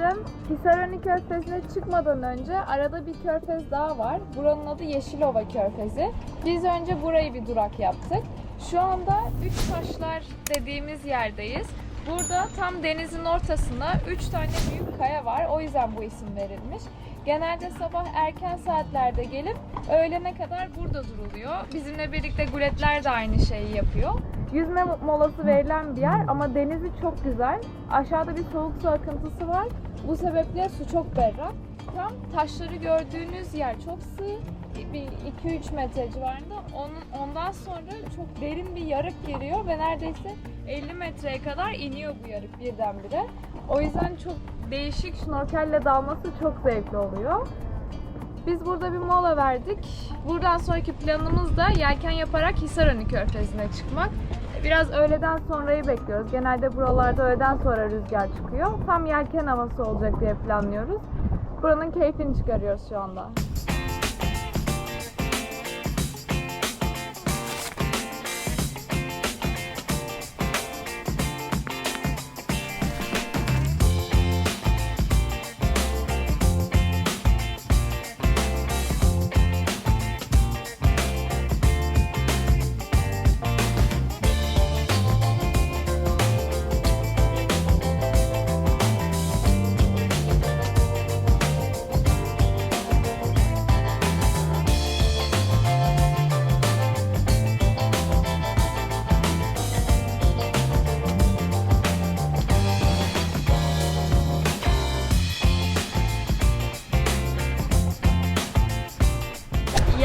Günaydın. Hisarönü Körfezi'ne çıkmadan önce arada bir körfez daha var. Buranın adı Yeşilova Körfezi. Biz önce burayı bir durak yaptık. Şu anda Üç Taşlar dediğimiz yerdeyiz. Burada tam denizin ortasında 3 tane büyük kaya var. O yüzden bu isim verilmiş. Genelde sabah erken saatlerde gelip öğlene kadar burada duruluyor. Bizimle birlikte guletler de aynı şeyi yapıyor. Yüzme molası verilen bir yer ama denizi çok güzel. Aşağıda bir soğuk su akıntısı var. Bu sebeple su çok berrak. Tam taşları gördüğünüz yer çok sığ. Bir 2-3 metre civarında. Onun, ondan sonra çok derin bir yarık giriyor ve neredeyse 50 metreye kadar iniyor bu yarık birdenbire. O yüzden çok değişik şnorkelle dalması çok zevkli oluyor. Biz burada bir mola verdik. Buradan sonraki planımız da yelken yaparak Hisarönü Körfezi'ne çıkmak. Biraz öğleden sonrayı bekliyoruz. Genelde buralarda öğleden sonra rüzgar çıkıyor. Tam yelken havası olacak diye planlıyoruz. Buranın keyfini çıkarıyoruz şu anda.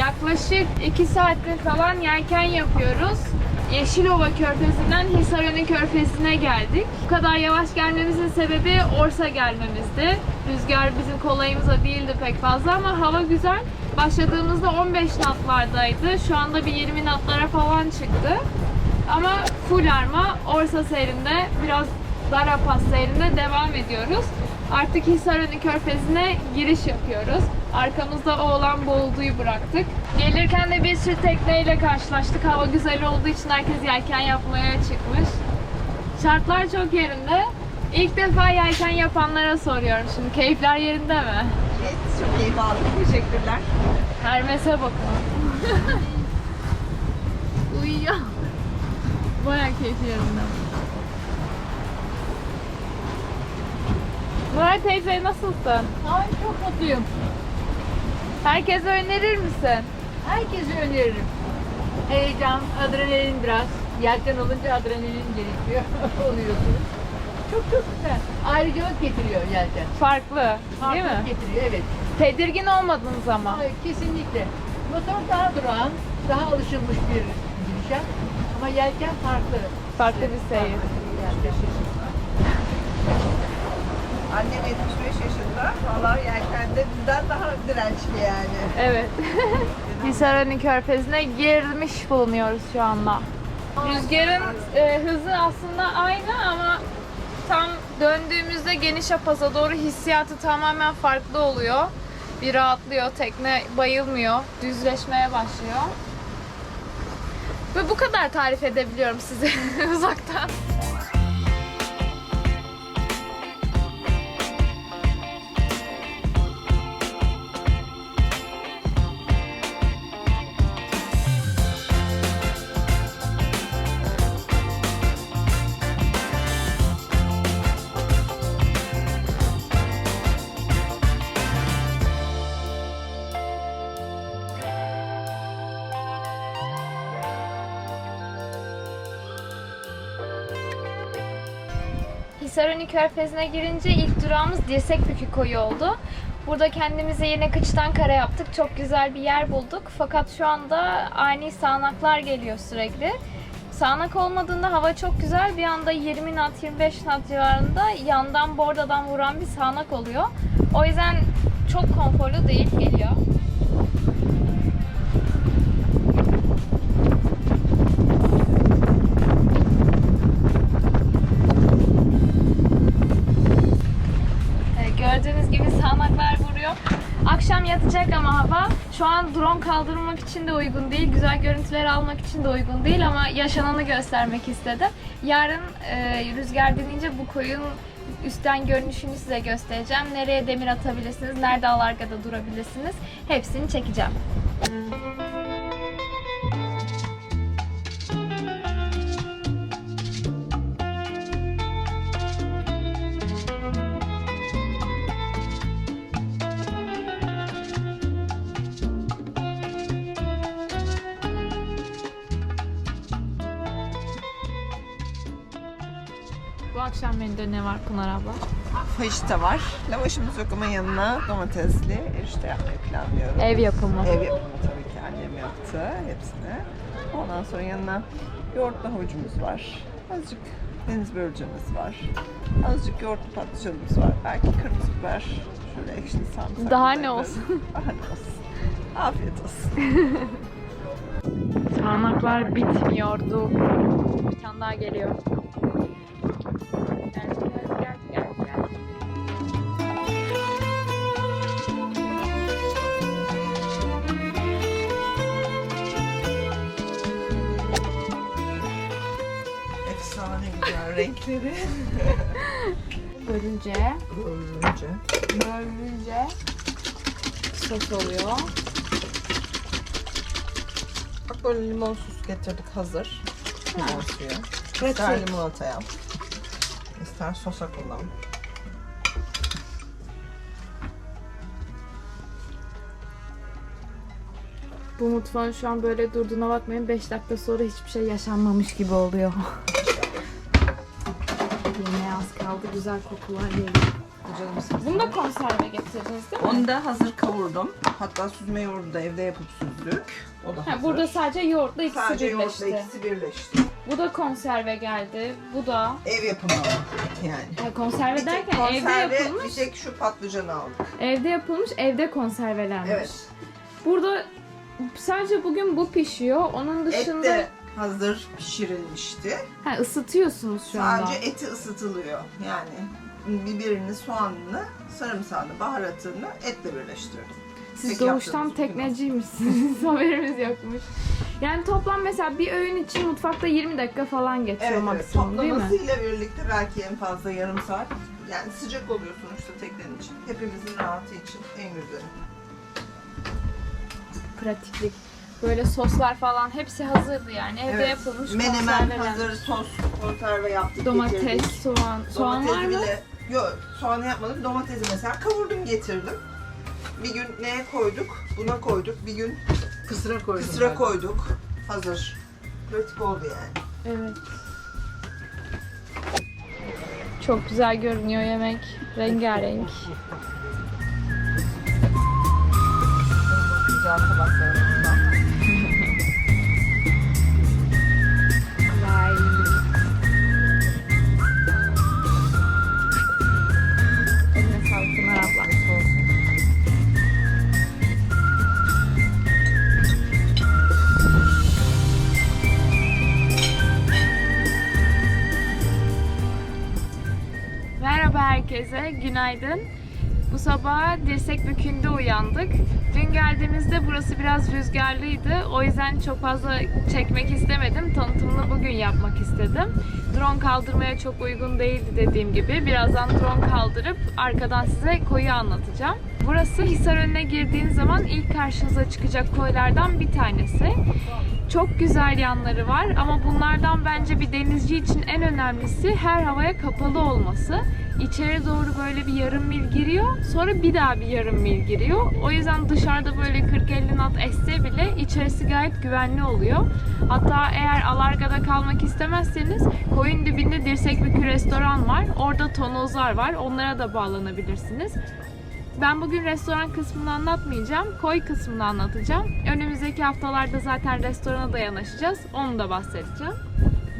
Yaklaşık 2 saattir falan yelken yapıyoruz. Yeşilova Körfezi'nden Hisarönü Körfezi'ne geldik. Bu kadar yavaş gelmemizin sebebi Orsa gelmemizdi. Rüzgar bizim kolayımıza değildi pek fazla ama hava güzel. Başladığımızda 15 knotlardaydı. Şu anda bir 20 knotlara falan çıktı. Ama full arma Orsa seyrinde biraz Darapas seyrinde devam ediyoruz. Artık Hisarönü Körfezi'ne giriş yapıyoruz. Arkamızda o olan Boğuldu'yu bıraktık. Gelirken de bir sürü tekneyle karşılaştık. Hava güzel olduğu için herkes yelken yapmaya çıkmış. Şartlar çok yerinde. İlk defa yelken yapanlara soruyorum şimdi. Keyifler yerinde mi? Evet, çok keyif aldım. Teşekkürler. Hermes'e bakın. Uyuyor. Bayağı keyfi yerinde. Murat teyze nasılsın? Ay çok mutluyum. Herkese önerir misin? Herkese öneririm. Heyecan, adrenalin biraz. Yelken olunca adrenalin gerekiyor. Oluyorsunuz. Çok çok güzel. Ayrıcalık getiriyor yelken. Farklı, değil Farklılık mi? getiriyor evet. Tedirgin olmadınız ama. Ay, kesinlikle. Motor daha durağan, daha alışılmış bir girişen. Ama yelken farklı. Farklı bir seyir. Yelken. Annem 75 yaşında. Valla yelkende bizden daha dirençli yani. Evet. Hisarönü Körfezi'ne girmiş bulunuyoruz şu anda. Rüzgarın e, hızı aslında aynı ama tam döndüğümüzde geniş apaza doğru hissiyatı tamamen farklı oluyor. Bir rahatlıyor, tekne bayılmıyor, düzleşmeye başlıyor. Ve bu kadar tarif edebiliyorum size uzaktan. Hisarönü Körfezi'ne girince ilk durağımız Dirsekbükü koyu oldu. Burada kendimize yine kıçtan kare yaptık. Çok güzel bir yer bulduk. Fakat şu anda ani sağanaklar geliyor sürekli. Sağanak olmadığında hava çok güzel. Bir anda 20 knot, 25 knot civarında yandan bordadan vuran bir sağanak oluyor. O yüzden çok konforlu değil geliyor. Şu an drone kaldırmak için de uygun değil. Güzel görüntüler almak için de uygun değil ama yaşananı göstermek istedim. Yarın e, rüzgar dinince bu koyun Üstten görünüşünü size göstereceğim. Nereye demir atabilirsiniz, nerede alargada durabilirsiniz. Hepsini çekeceğim. Bu akşam menüde ne var Pınar abla? Fajita var. Lavaşımız yok ama yanına domatesli erişte yapmayı planlıyorum. Ev yapımı. Ev yapımı tabii ki annem yaptı hepsini. Ondan sonra yanına yoğurtlu havucumuz var. Azıcık deniz börülcemiz var. Azıcık yoğurtlu patlıcanımız var. Belki kırmızı biber. Şöyle ekşili sarımsak. Daha ne olsun? Daha ne olsun. Afiyet olsun. Sağanaklar bitmiyordu. Bir tane daha geliyor. Renkleri. Bölünce, Börülce. bölünce sos oluyor. Bak böyle limon sos getirdik hazır. Limon suyu. İster Pratik. limonata yap. İster sosa kullan. Bu mutfağın şu an böyle durduğuna bakmayın. 5 dakika sonra hiçbir şey yaşanmamış gibi oluyor. Yemeğe az kaldı. Güzel kokular geliyor. Bunu da konserve getirdiniz değil mi? Onu da hazır kavurdum. Hatta süzme yoğurdu da evde yapıp süzdük. O da Ha, hazır. burada sadece yoğurtla ikisi sadece birleşti. yoğurtla ikisi birleşti. Bu da konserve geldi. Bu da Ev yapımı yani. ha, konserve Bir tek derken evde konserve, yapılmış. bir tek şu patlıcanı aldık. Evde yapılmış, evde konservelenmiş. Evet. Burada sadece bugün bu pişiyor. Onun Et dışında de hazır pişirilmişti. ha, ısıtıyorsunuz şu anda. Sadece eti ısıtılıyor. Yani biberini, soğanını, sarımsağını, baharatını etle birleştirdim. Siz tek doğuştan tekneciymişsiniz. Haberimiz yokmuş. Yani toplam mesela bir öğün için mutfakta 20 dakika falan geçiyor Evet, evet. maksimum değil mi? Toplamasıyla birlikte belki en fazla yarım saat. Yani sıcak oluyor sonuçta teknenin için. Hepimizin rahatı için en güzeli. Pratiklik. Böyle soslar falan hepsi hazırdı yani. Evde Evet. yapılmış Menemen konserveler. hazır, sos, konserve yaptık. Domates, getirdik. soğan. Soğan var mı? bile... Yok, soğanı yapmadım. Domatesi mesela kavurdum getirdim. Bir gün neye koyduk? Buna koyduk. Bir gün Kısıra koydum. kısıra ben. koyduk. Hazır. Pratik oldu yani. Evet. Çok güzel görünüyor yemek. Rengarenk. herkese, günaydın. Bu sabah dirsek bükünde uyandık. Dün geldiğimizde burası biraz rüzgarlıydı. O yüzden çok fazla çekmek istemedim. Tanıtımını bugün yapmak istedim. Drone kaldırmaya çok uygun değildi dediğim gibi. Birazdan drone kaldırıp arkadan size koyu anlatacağım. Burası Hisarönü'ne girdiğiniz zaman ilk karşınıza çıkacak koylardan bir tanesi. Çok güzel yanları var ama bunlardan bence bir denizci için en önemlisi her havaya kapalı olması. İçeri doğru böyle bir yarım mil giriyor, sonra bir daha bir yarım mil giriyor. O yüzden dışarıda böyle 40-50 knot esse bile içerisi gayet güvenli oluyor. Hatta eğer Alarga'da kalmak istemezseniz koyun dibinde Dirsekbükü restoran var. Orada tonozlar var. Onlara da bağlanabilirsiniz. Ben bugün restoran kısmını anlatmayacağım. Koy kısmını anlatacağım. Önümüzdeki haftalarda zaten restorana da yanaşacağız. Onu da bahsedeceğim.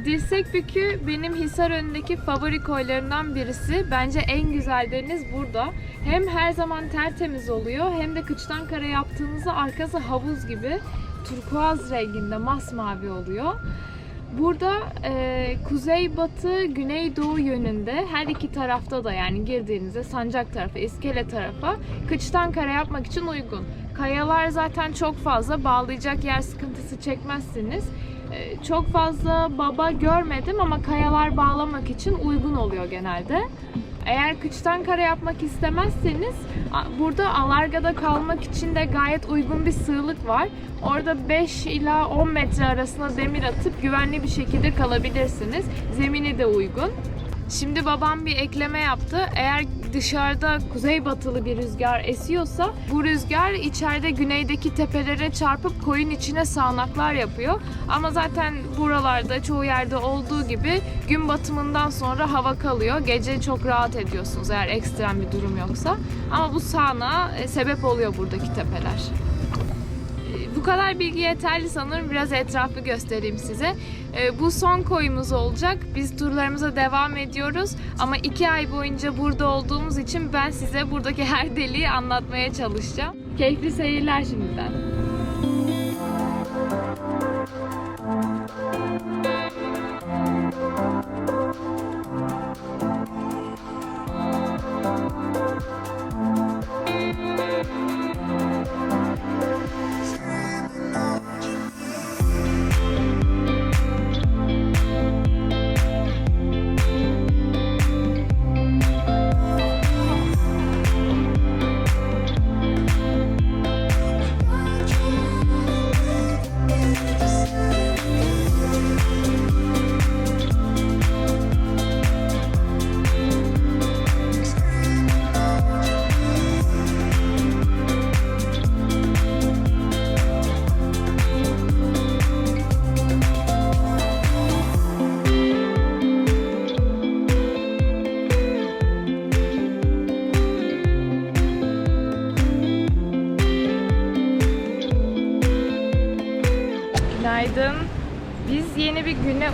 Dirsekbükü benim Hisarönü'ndeki favori koylarından birisi. Bence en güzel deniz burada. Hem her zaman tertemiz oluyor hem de kıçtan kara yaptığınızda arkası havuz gibi turkuaz renginde masmavi oluyor. Burada e, kuzey-batı, güney-doğu yönünde her iki tarafta da yani girdiğinizde sancak tarafı, iskele tarafa kıçtan kare yapmak için uygun. Kayalar zaten çok fazla, bağlayacak yer sıkıntısı çekmezsiniz. E, çok fazla baba görmedim ama kayalar bağlamak için uygun oluyor genelde. Eğer kıçtan kare yapmak istemezseniz burada Alarga'da kalmak için de gayet uygun bir sığlık var. Orada 5 ila 10 metre arasına demir atıp güvenli bir şekilde kalabilirsiniz. Zemini de uygun. Şimdi babam bir ekleme yaptı. Eğer dışarıda kuzeybatılı bir rüzgar esiyorsa bu rüzgar içeride güneydeki tepelere çarpıp koyun içine sağanaklar yapıyor. Ama zaten buralarda çoğu yerde olduğu gibi gün batımından sonra hava kalıyor. Gece çok rahat ediyorsunuz eğer ekstrem bir durum yoksa. Ama bu sağanağa e, sebep oluyor buradaki tepeler. Kadar bilgi yeterli sanırım. Biraz etrafı göstereyim size. E, Bu son koyumuz olacak. Biz turlarımıza devam ediyoruz. Ama iki ay boyunca burada olduğumuz için ben size buradaki her deliği anlatmaya çalışacağım. Keyifli seyirler şimdiden.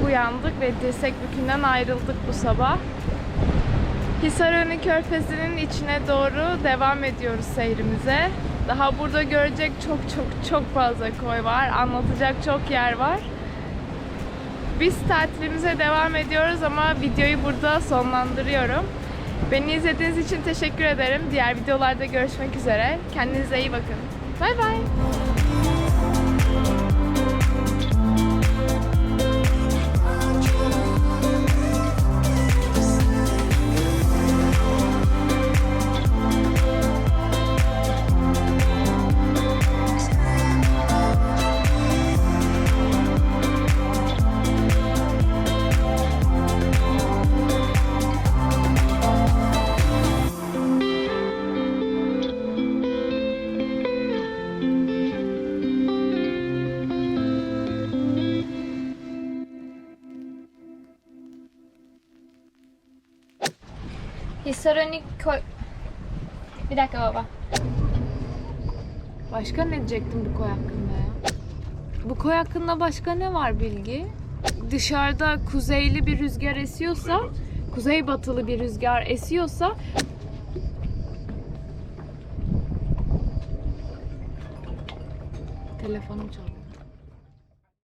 Uyandık ve dirsek bükünden ayrıldık bu sabah. Hisarönü Körfezi'nin içine doğru devam ediyoruz seyrimize. Daha burada görecek çok çok çok fazla koy var. Anlatacak çok yer var. Biz tatilimize devam ediyoruz ama videoyu burada sonlandırıyorum. Beni izlediğiniz için teşekkür ederim. Diğer videolarda görüşmek üzere. Kendinize iyi bakın. Bay bay. Hisarönü koy... Bir dakika baba. Başka ne diyecektim bu koy hakkında ya? Bu koy hakkında başka ne var bilgi? Dışarıda kuzeyli bir rüzgar esiyorsa, kuzeybatılı bir rüzgar esiyorsa Telefonum çalıyor.